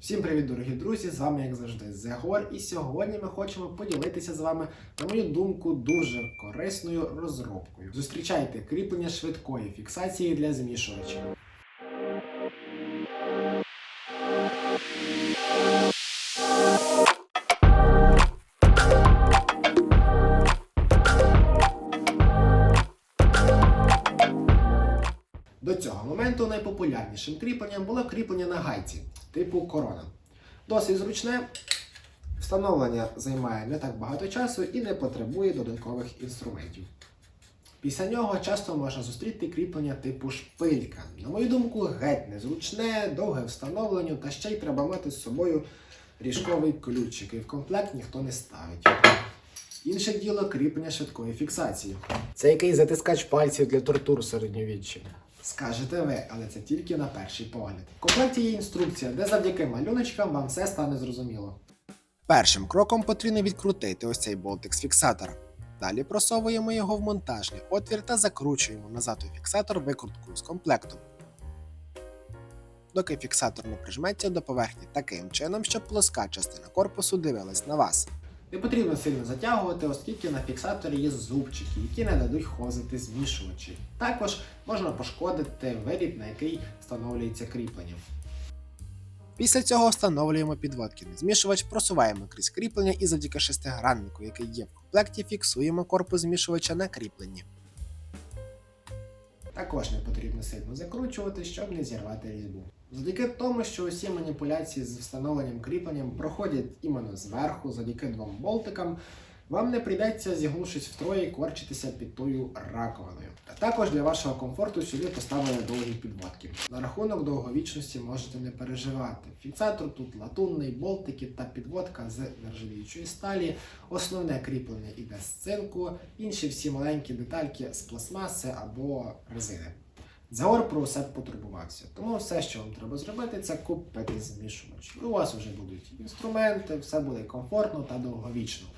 Всім привіт, дорогі друзі! З вами, як завжди, Зегор. І сьогодні ми хочемо поділитися з вами, на мою думку, дуже корисною розробкою. Зустрічайте кріплення швидкої фіксації для змішувачів. До цього моменту найпопулярнішим кріпленням було кріплення на гайці типу корона. Досить зручне, встановлення займає не так багато часу і не потребує додаткових інструментів. Після нього часто можна зустріти кріплення типу шпилька. На мою думку, геть незручне, довге встановлення, та ще й треба мати з собою ріжковий ключ, який в комплект ніхто не ставить. Інше діло кріплення швидкої фіксації. Це який затискач пальців для тортур середньовіччя. Скажете ви, але це тільки на перший погляд. В комплекті є інструкція, де завдяки малюночкам вам все стане зрозуміло. Першим кроком потрібно відкрутити ось цей болтик з фіксатора. Далі просовуємо його в монтажний отвір та закручуємо назад у фіксатор викруткою з комплекту. Доки фіксатор не прижметься до поверхні таким чином, щоб плоска частина корпусу дивилась на вас. Не потрібно сильно затягувати, оскільки на фіксаторі є зубчики, які не дадуть хозити змішувачі. Також можна пошкодити виріб, на який встановлюється кріплення. Після цього встановлюємо підводкий змішувач, просуваємо крізь кріплення і завдяки шестиграннику, який є в комплекті, фіксуємо корпус змішувача на кріпленні. Також не потрібно сильно закручувати, щоб не зірвати різьбу. Завдяки тому, що усі маніпуляції з встановленням кріпленням проходять іменно зверху, завдяки двом болтикам, вам не прийдеться, зігнувшись втроє, корчитися під тою раковиною. А також для вашого комфорту сюди поставили довгі підводки. На рахунок довговічності можете не переживати. Фіксатор тут латунний, болтики та підводка з нержавіючої сталі. Основне кріплення іде з цинку, інші всі маленькі детальки з пластмаси або резини. Загор про все потурбувався. Тому все, що вам треба зробити, це купити змішувач. У вас вже будуть інструменти, все буде комфортно та довговічно.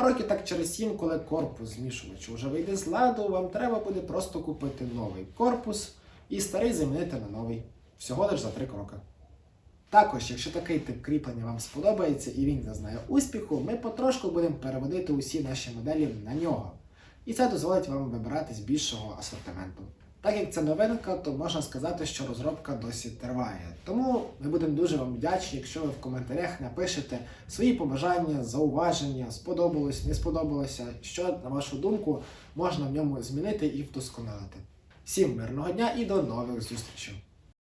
А роки так через сім, коли корпус змішувачу вже вийде з ладу, вам треба буде просто купити новий корпус і старий замінити на новий. Всього лиш за три кроки. Також, якщо такий тип кріплення вам сподобається і він зазнає успіху, ми потрошку будемо переводити усі наші моделі на нього. І це дозволить вам вибирати з більшого асортименту. Так як це новинка, то можна сказати, що розробка досі триває. Тому ми будемо дуже вам вдячні, якщо ви в коментарях напишете свої побажання, зауваження, сподобалось, не сподобалося, що, на вашу думку, можна в ньому змінити і вдосконалити. Всім мирного дня і до нових зустрічей!